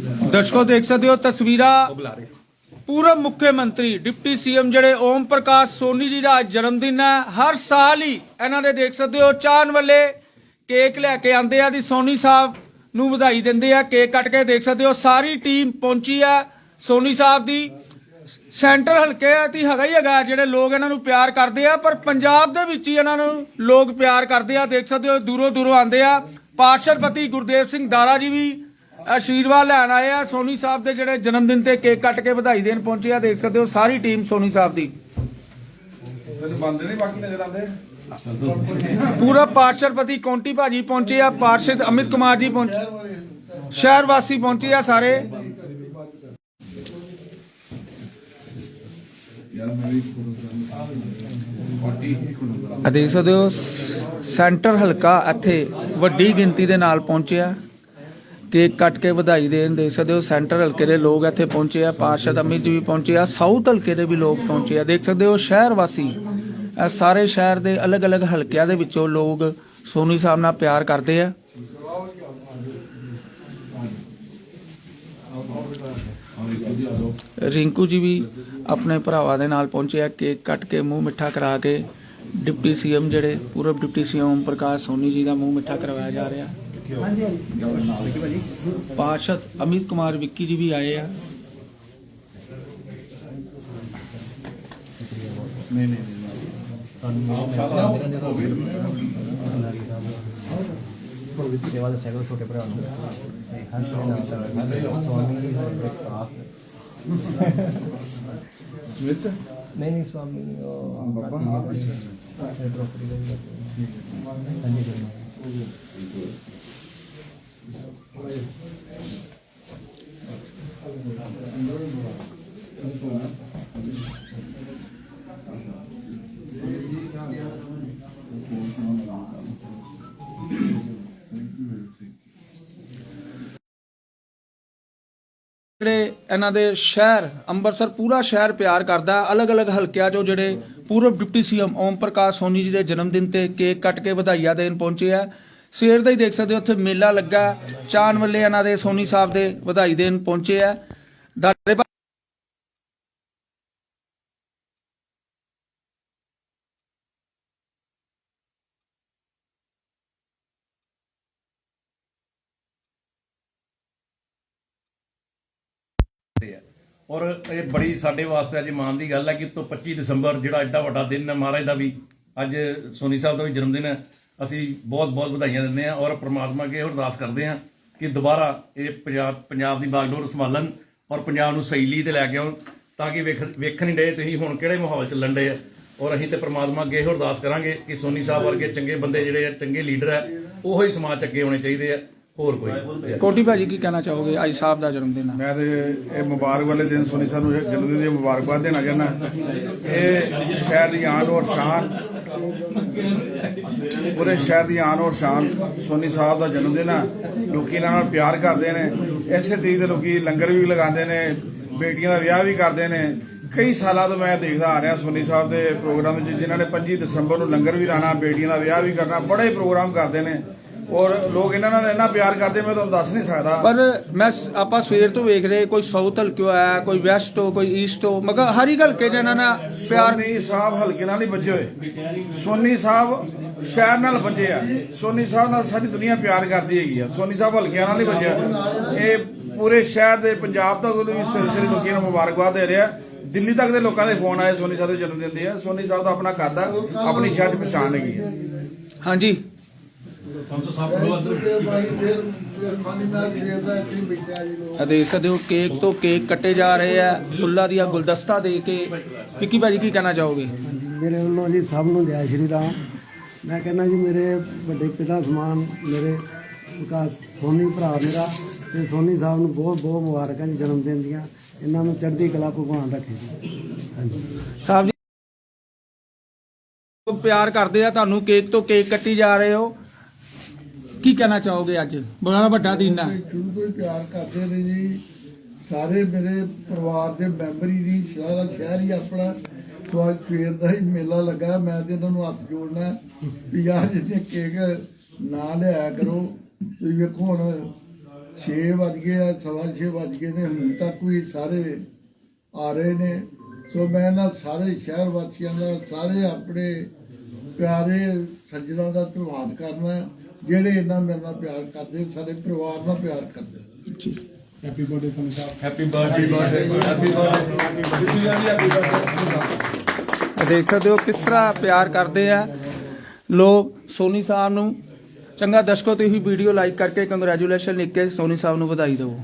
ਦਰਸ਼ਕੋ ਦੇਖ ਸਕਦੇ ਹੋ ਤਸਵੀਰਾਂ। ਪੂਰਬ ਮੁੱਖ ਮੰਤਰੀ, ਡਿਪਟੀ ਸੀਐਮ ਜਿਹੜੇ ਓਮ ਪ੍ਰਕਾਸ਼ ਸੋਨੀ ਜੀ ਦਾ ਜਨਮ ਦਿਨ ਹੈ। ਹਰ ਸਾਲ ਹੀ ਇਹਨਾਂ ਦੇ ਦੇਖ ਸਕਦੇ ਹੋ ਚਾਹਨ ਵਾਲੇ ਕੇਕ ਲੈ ਕੇ ਆਂਦੇ ਆ, ਦੀ ਸੋਨੀ ਸਾਹਿਬ ਨੂੰ ਵਧਾਈ ਦਿੰਦੇ ਆ। ਕੇਕ ਕੱਟ ਕੇ ਦੇਖ ਸਕਦੇ ਹੋ, ਸਾਰੀ ਟੀਮ ਪਹੁੰਚੀ ਹੈ ਸੋਨੀ ਸਾਹਿਬ ਦੀ। ਸੈਂਟਰ ਹਲਕੇ ਤੇ ਹੈਗਾ ਹੀ ਹੈਗਾ, ਜਿਹੜੇ ਲੋਕ ਇਹਨਾਂ ਨੂੰ ਪਿਆਰ ਕਰਦੇ ਆ, ਪਰ ਪੰਜਾਬ ਦੇ ਵਿੱਚ ਹੀ ਇਹਨਾਂ ਨੂੰ ਲੋਕ ਪਿਆਰ ਕਰਦੇ ਆ। ਦੇਖ ਸਕਦੇ ਹੋ, ਦੂਰੋਂ ਦੂਰੋਂ ਆਂਦੇ ਆ। ਪਾਰਸ਼ਦਪਤੀ ਗੁਰਦੇਵ ਸਿੰਘ ਦਾਰਾ ਜੀ ਵੀ ਆਸ਼ੀਰਵਾਦ ਲੈਣ ਆਏ ਆ ਸੋਨੀ ਸਾਹਿਬ ਦੇ ਜਿਹੜੇ ਜਨਮ ਦਿਨ ਤੇ ਕੇਕ ਕੱਟ ਕੇ ਵਧਾਈ ਦੇਣ ਪਹੁੰਚੇ ਆ, ਦੇਖ ਸਕਦੇ ਹੋ ਸਾਰੀ ਟੀਮ ਸੋਨੀ ਸਾਹਿਬ ਦੀ। ਤੇ ਬੰਦੇ ਨਹੀਂ ਬਾਕੀ ਨਜ਼ਰ ਆਉਂਦੇ ਪੂਰਾ ਪਾਰਸ਼ਦਪਤੀ ਕੌਂਟੀ ਭਾਜੀ ਪਹੁੰਚੇ ਆ, ਪਾਰਸ਼ਦ ਅਮਿਤ ਕੁਮਾਰ ਜੀ ਪਹੁੰਚੇ ਸ਼ਹਿਰ ਵਾਸੀ ਪਹੁੰਚੇ ਆ ਸਾਰੇ। ਆ ਦੇਖ ਸਕਦੇ ਹੋ, ਸੈਂਟਰ ਹਲਕਾ ਇੱਥੇ ਵੱਡੀ ਗਿਣਤੀ ਦੇ ਨਾਲ ਪਹੁੰਚਿਆ ਕੇਕ ਕੱਟ ਕੇ ਵਧਾਈ ਦੇਣ ਦੇਖ ਸਕਦੇ ਹੋ। ਸੈਂਟਰ ਹਲਕੇ ਦੇ ਲੋਕ ਇੱਥੇ ਪਹੁੰਚੇ ਆ ਪਾਰਸ਼ਦ ਅਮਿਤ ਜੀ ਵੀ ਪਹੁੰਚੇ ਆ, ਸਾਊਥ ਹਲਕੇ ਦੇ ਵੀ ਲੋਕ ਪਹੁੰਚੇ ਆ। ਦੇਖ ਸਕਦੇ ਹੋ, ਸ਼ਹਿਰ ਵਾਸੀ, ਇਹ ਸਾਰੇ ਸ਼ਹਿਰ ਦੇ ਅਲੱਗ-ਅਲੱਗ ਹਲਕਿਆਂ ਦੇ ਵਿੱਚੋਂ ਲੋਕ ਸੋਨੀ ਸਾਹਿਬ ਨਾਲ ਪਿਆਰ ਕਰਦੇ ਆ। ਰਿੰਕੂ ਜੀ ਵੀ ਆਪਣੇ ਭਰਾਵਾਂ ਦੇ ਨਾਲ ਪਹੁੰਚੇ ਆ, ਕੇਕ ਕੱਟ ਕੇ ਮੂੰਹ ਮਿੱਠਾ ਕਰਾ ਕੇ, ਡਿਪਟੀ ਸੀਐਮ ਜਿਹੜੇ ਪੂਰਬ ਡਿਪਟੀ ਸੀਐਮ ਪ੍ਰਕਾਸ਼ ਸੋਨੀ ਜੀ ਦਾ ਮੂੰਹ ਮਿੱਠਾ ਕਰਵਾਇਆ ਜਾ ਰਿਹਾ। ਪਾਰਸ਼ਦ ਅਮਿਤ ਕੁਮਾਰ ਵਿੱਕੀ ਜੀ ਵੀ ਆਏ ਆ ਨਹੀਂ ਨਹੀਂ ਸੇਵਾ ਦੇ ਸੈਕਟਰ ਛੋਟੇ ਭਰਾ ਨੂੰ ਤੇ ਹਰ ਸ਼੍ਰੀ ਨਾਮ ਸਵਾਮੀ ਪ੍ਰਕਾਸ਼ ਸਮਿਤ ਨਹੀਂ ਨਹੀਂ ਸਵਾਮੀ ਉਹ ਬਾਬਾ ਪ੍ਰਾਪਰਟੀ ਦਾ ਹਾਂਜੀ ਜੀ ਜਿਹੜੇ ਇਹਨਾਂ ਦੇ ਸ਼ਹਿਰ, ਅੰਮ੍ਰਿਤਸਰ ਪੂਰਾ ਸ਼ਹਿਰ ਪਿਆਰ ਕਰਦਾ, ਅਲੱਗ-ਅਲੱਗ ਹਲਕਿਆਂ 'ਚੋਂ ਜਿਹੜੇ ਪੂਰਬ ਡਿਪਟੀ ਸੀਐਮ ਓਮ ਪ੍ਰਕਾਸ਼ ਸੋਨੀ ਜੀ ਦੇ ਜਨਮ ਦਿਨ ਤੇ ਕੇਕ ਕੱਟ ਕੇ ਵਧਾਈਆਂ ਦੇਣ ਪਹੁੰਚੇ ਆ। ਸਵੇਰ ਦਾ ਹੀ ਦੇਖ ਸਕਦੇ ਹੋ, ਉੱਥੇ ਮੇਲਾ ਲੱਗਾ। ਚਾਨ ਵੱਲੇ ਇਹਨਾਂ ਦੇ, ਸੋਨੀ ਸਾਹਿਬ ਦੇ ਵਧਾਈ ਦੇਣ ਪਹੁੰਚੇ ਆ। ਦਾਦੇ ਔਰ ਇਹ ਬੜੀ ਸਾਡੇ ਵਾਸਤੇ ਅੱਜ ਮਾਣ ਦੀ ਗੱਲ ਹੈ ਕਿ ਤੋਂ 25 ਦਸੰਬਰ, ਜਿਹੜਾ ਐਡਾ ਵੱਡਾ ਦਿਨ ਹੈ ਮਹਾਰਾਜ ਦਾ ਵੀ, ਅੱਜ ਸੋਨੀ ਸਾਹਿਬ ਦਾ ਵੀ ਜਨਮ ਦਿਨ ਹੈ। ਅਸੀਂ ਬਹੁਤ ਬਹੁਤ ਵਧਾਈਆਂ ਦਿੰਦੇ ਹਾਂ ਔਰ ਪ੍ਰਮਾਤਮਾ ਅੱਗੇ ਇਹ ਅਰਦਾਸ ਕਰਦੇ ਹਾਂ ਕਿ ਦੁਬਾਰਾ ਇਹ ਪੰਜਾਬ ਪੰਜਾਬ ਦੀ ਬਾਗਡੋਰ ਸੰਭਾਲਣ ਔਰ ਪੰਜਾਬ ਨੂੰ ਸਹੀ ਲੀਹ ਤੇ ਲੈ ਕੇ ਆਉਣ ਤਾਂ ਕਿ ਵੇਖ, ਵੇਖਣ ਹੀ ਡਏ ਤੁਸੀਂ ਹੁਣ ਕਿਹੜੇ ਮਾਹੌਲ ਚੱਲਣ ਡੇ ਆ। ਔਰ ਅਸੀਂ ਤੇ ਪ੍ਰਮਾਤਮਾ ਅੱਗੇ ਇਹ ਅਰਦਾਸ ਕਰਾਂਗੇ ਕਿ ਸੋਨੀ ਸਾਹਿਬ ਵਰਗੇ ਚੰਗੇ ਬੰਦੇ ਜਿਹੜੇ ਆ, ਚੰਗੇ ਲੀਡਰ ਆ, ਉਹੋ ਹੀ ਸਮਾਜ 'ਚ ਅੱਗੇ ਆਉਣੇ ਚਾਹੀਦੇ ਆ। ਹੋਰ ਕੋਈ? ਕੋਟੀ ਭਾਜੀ ਕੀ ਕਹਿਣਾ ਚਾਹੋਗੇ? ਅੱਜ ਸਾਹਿਬ ਦਾ ਜਨਮ ਦਿਨ ਆ। ਮੈਂ ਤੇ ਇਹ ਮੁਬਾਰਕ ਵਾਲੇ ਦਿਨ ਸੋਨੀ ਸਾਹਿਬ ਨੂੰ ਜਨਮ ਦਿਨ ਦੀ ਮੁਬਾਰਕਬਾਦ ਦੇਣਾ ਚਾਹੁੰਦਾ। ਇਹ ਸ਼ਹਿਰ ਦੀ ਆਨ ਔਰ ਸ਼ਾਨ ਪੂਰੇ ਸ਼ਹਿਰ ਦੀ ਆਨ ਔਰ ਸ਼ਾਨ ਸੋਨੀ ਸਾਹਿਬ ਦਾ ਜਨਮ ਦਿਨ ਆ। ਲੋਕੀ ਨਾਲ ਪਿਆਰ ਕਰਦੇ ਨੇ। ਇਸੇ ਤਰੀਕੇ ਦੇ ਲੋਕੀ ਲੰਗਰ ਵੀ ਲਗਾਉਂਦੇ ਨੇ ਬੇਟੀਆਂ ਦਾ ਵਿਆਹ ਵੀ ਕਰਦੇ ਨੇ। ਕਈ ਸਾਲਾਂ ਤੋਂ ਮੈਂ ਦੇਖਦਾ ਆ ਰਿਹਾ ਸੋਨੀ ਸਾਹਿਬ ਦੇ ਪ੍ਰੋਗਰਾਮ ਵਿੱਚ ਜਿਨ੍ਹਾਂ ਨੇ 25 ਦਸੰਬਰ ਨੂੰ ਲੰਗਰ ਵੀ ਲਾਣਾ ਬੇਟੀਆਂ ਦਾ ਵਿਆਹ ਵੀ ਕਰਨਾ ਬੜੇ ਪ੍ਰੋਗਰਾਮ ਕਰਦੇ ਨੇ। ਔਰ ਲੋਕ ਇਹਨਾਂ ਨਾਲ ਇੰਨਾ ਪਿਆਰ ਕਰਦੇ ਮੈਂ ਤੁਹਾਨੂੰ ਦੱਸ ਨਹੀਂ ਸਕਦਾ। ਪਰ ਮੈਂ ਸ- ਆਪਾਂ ਸਵੇਰ ਤੋਂ ਵੇਖ ਰਹੇ ਕੋਈ ਸਾਊਥ ਹਲਕਿਓ ਆਇਆ ਕੋਈ ਵੈਸਟ ਹੋ ਕੋਈ ਈਸਟ ਹੋ ਮਗਰ ਹਰ ਇੱਕ ਹਲਕੇ 'ਚ ਇਹਨਾਂ ਨਾਲ ਪਿਆਰ ਸੋਨੀ ਸਾਹਿਬ ਹਲਕੇ ਨਾਲ ਹੀ ਵੱਜੇ ਹੋਏ। ਸੋਨੀ ਸਾਹਿਬ ਸ਼ਹਿਰ ਨਾਲ ਵੱਜੇ ਆ। ਸੋਨੀ ਸਾਹਿਬ ਨਾਲ ਸਾਰੀ ਦੁਨੀਆ ਪਿਆਰ ਕਰਦੀ ਹੈਗੀ ਆ। ਸੋਨੀ ਸਾਹਿਬ ਹਲਕਿਆਂ ਨਾਲ ਹੀ ਵੱਜਿਆ ਇਹ ਪੂਰੇ ਸ਼ਹਿਰ ਦੇ ਪੰਜਾਬ ਤੱਕ ਵੀ ਸਿਰ ਸਿਰ ਲੋਕਾਂ ਨੂੰ ਮੁਬਾਰਕਬਾਦ ਦੇ ਰਿਹਾ। ਦਿੱਲੀ ਤੱਕ ਦੇ ਲੋਕਾਂ ਦੇ ਫੋਨ ਆਏ ਸੋਨੀ ਸਾਹਿਬ ਦੇ ਜਨਮ ਦਿਨ ਦੇ ਆ। ਸੋਨੀ ਸਾਹਿਬ ਦਾ ਆਪਣਾ ਕਰਦਾ ਆਪਣੀ ਸ਼ਹਿਰ ਦੀ ਪਛਾਣ ਹੈਗੀ ਆ। ਹਾਂਜੀ। ਆ ਦੇਖ ਸਕਦੇ ਹੋ ਕੇਕ ਤੋਂ ਕੇਕ ਕੱਟੇ ਜਾ ਰਹੇ ਆ ਫੁੱਲਾਂ ਦੀਆਂ ਗੁਲਦਸਤਾ ਦੇ ਕੇ। ਵਿੱਕੀ ਭਾਜੀ ਕੀ ਕਹਿਣਾ ਚਾਹੋਗੇ? ਮੇਰੇ ਵੱਲੋਂ ਜੀ ਸਭ ਨੂੰ ਜੈ ਸ਼੍ਰੀ ਰਾਮ। ਮੈਂ ਕਹਿੰਦਾ ਜੀ ਮੇਰੇ ਵੱਡੇ ਪਿਤਾ ਸਮਾਨ ਮੇਰੇ ਵਿਕਾਸ ਸੋਨੀ ਭਰਾ ਮੇਰਾ ਤੇ ਸੋਨੀ ਸਾਹਿਬ ਨੂੰ ਬਹੁਤ ਬਹੁਤ ਮੁਬਾਰਕਾਂ ਜੀ ਜਨਮ ਦਿਨ ਦੀਆਂ। ਇਹਨਾਂ ਨੂੰ ਚੜ੍ਹਦੀ ਕਲਾ ਭਗਵਾਨ ਰੱਖੇ ਜੀ। ਹਾਂਜੀ। ਸਾਹਿਬ ਜੀ ਪਿਆਰ ਕਰਦੇ ਆ ਤੁਹਾਨੂੰ ਕੇਕ ਤੋਂ ਕੇਕ ਕੱਟੀ ਜਾ ਰਹੇ ਹੋ। ਕੀ ਕਹਿਣਾ ਚਾਹੋਗੇ ਅੱਜ? ਬੜਾ ਵੱਡਾ ਦਿਨ ਆ। ਸ਼ੁਰੂ ਤੋਂ ਹੀ ਪਿਆਰ ਕਰਦੇ ਨੇ ਜੀ। ਸਾਰੇ ਮੇਰੇ ਪਰਿਵਾਰ ਦੇ ਮੈਂਬਰ ਹੀ ਜੀ, ਸ਼ਹਿਰ ਸ਼ਹਿਰ ਹੀ ਆਪਣਾ। ਤੋਂ ਅੱਜ ਦਾ ਹੀ ਮੇਲਾ ਲੱਗਾ। ਮੈਂ ਤੇ ਇਹਨਾਂ ਨੂੰ ਹੱਥ ਜੋੜਨਾ ਵੀ ਯਾਰ ਜਿਹਨੇ ਕੇਕ ਨਾ ਲਿਆਇਆ ਕਰੋ। ਤੁਸੀਂ ਵੇਖੋ ਹੁਣ 6 ਵੱਜ ਗਏ ਆ, ਸਵਾ ਛੇ ਵਜ ਗਏ ਨੇ। ਹੁਣ ਤੱਕ ਵੀ ਸਾਰੇ ਆ ਰਹੇ ਨੇ। ਸੋ ਮੈਂ ਨਾ ਸਾਰੇ ਸ਼ਹਿਰ ਵਾਸੀਆਂ ਦਾ, ਸਾਰੇ ਆਪਣੇ ਪਿਆਰੇ ਸੱਜਣਾਂ ਦਾ ਧੰਨਵਾਦ ਕਰਨਾ ਜਿਹੜੇ ਇਹਨਾਂ ਮੇਰੇ ਨਾਲ ਪਿਆਰ ਕਰਦੇ ਸਾਡੇ ਪਰਿਵਾਰ ਨਾਲ ਪਿਆਰ ਕਰਦੇ। ਹੈਪੀ ਬਰਥਡੇ ਹੈਪੀ ਦੇਖ ਸਕਦੇ ਹੋ ਕਿਸ ਤਰ੍ਹਾਂ ਪਿਆਰ ਕਰਦੇ ਆ। ਲੋਕ ਸੋਨੀ ਸਾਹਿਬ ਨੂੰ ਚੰਗਾ ਦਰਸ਼ਕੋ ਤੁਸੀਂ ਵੀਡੀਓ ਲਾਈਕ ਕਰਕੇ ਕੰਗ੍ਰੈਚੁਲੇਸ਼ਨ ਲਿਖ ਕੇ ਸੋਨੀ ਸਾਹਿਬ ਨੂੰ ਵਧਾਈ ਦਿਓ।